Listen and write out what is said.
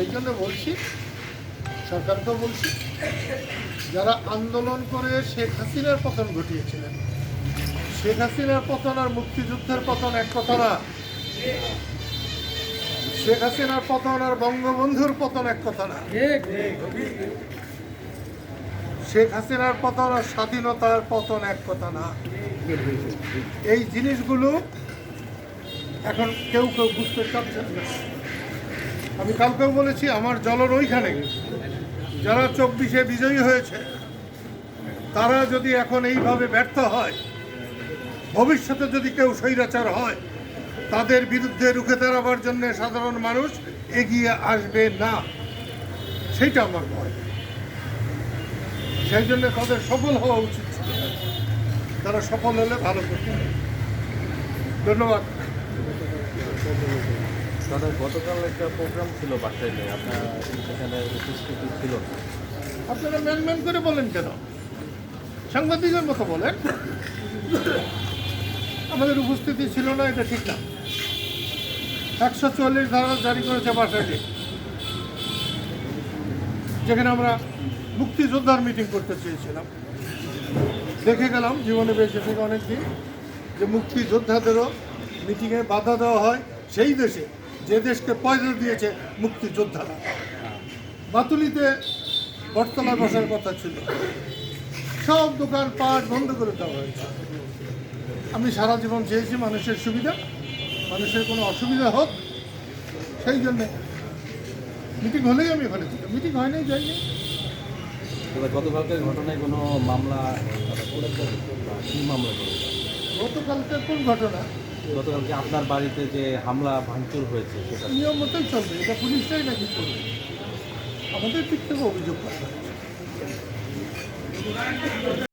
সেই জন্য বলছি, সরকারকেও বলছি, যারা আন্দোলন করে শেখ হাসিনার পতন ঘটিয়েছিলেন। শেখ হাসিনার পতন আর মুক্তিযুদ্ধের পতন এক কথা না। শেখ হাসিনার পতন আর বঙ্গবন্ধুর পতন এক কথা না। শেখ হাসিনার পতন আর স্বাধীনতার পতন এক কথা না। এই জিনিসগুলো এখন কেউ কেউ বুঝতে চাচ্ছেন না। আমি কালকেও বলেছি, আমার জলর ওইখানে যারা চব্বিশে বিজয়ী হয়েছে, তারা যদি এখন এইভাবে ব্যর্থ হয়, ভবিষ্যতে যদি কেউ স্বৈরাচার হয়, তাদের বিরুদ্ধে রুখে দাঁড়াবার জন্য সাধারণ মানুষ এগিয়ে আসবে না। সেইটা আমার ভয়। সেই জন্য তাদের সফল হওয়া উচিত তারা সফল হলে ভালো করতে ধন্যবাদ। দাদা, গতকাল একটা প্রোগ্রাম ছিল বাসায় আপনার সেখানে উপস্থিতি ছিল আপনারা ম্যান ম্যান করে বলেন কেন? সাংবাদিকের মতো বলেন। আমাদের উপস্থিতি ছিল না, এটা ঠিক না। একশো চল্লিশ ধারা জারি করেছে বাসাটি যেখানে আমরা মুক্তিযোদ্ধার মিটিং করতে চেয়েছিলাম। দেখে গেলাম, জীবনে বেঁচে থেকে অনেক দিন যে মুক্তিযোদ্ধাদেরও মিটিংয়ে বাধা দেওয়া হয় সেই দেশে। যে দেশকে পয়সা দিয়েছে মুক্তিযোদ্ধারা। বাতুলিতে বটতলায় বসার কথা ছিল। সব দোকান পাট বন্ধ করে দেওয়া হয়েছে। আমি সারা জীবন চেয়েছি মানুষের সুবিধা মানুষের কোনো অসুবিধা হোক সেই জন্যে মিটিং হলেই আমি ওখানে ছিল মিটিং হয় নাই যাইনি এবার গতকালকের ঘটনায় কোনো মামলা বা কি মামলা করেছে গতকালকের কোন ঘটনা? গতকালকে আপনার বাড়িতে যে হামলা, ভাঙচুর হয়েছে সেটা। নিয়ম মতোই চলবে, এটা পুলিশটাই নাকি করবে? আমাদের দিক থেকে অভিযোগ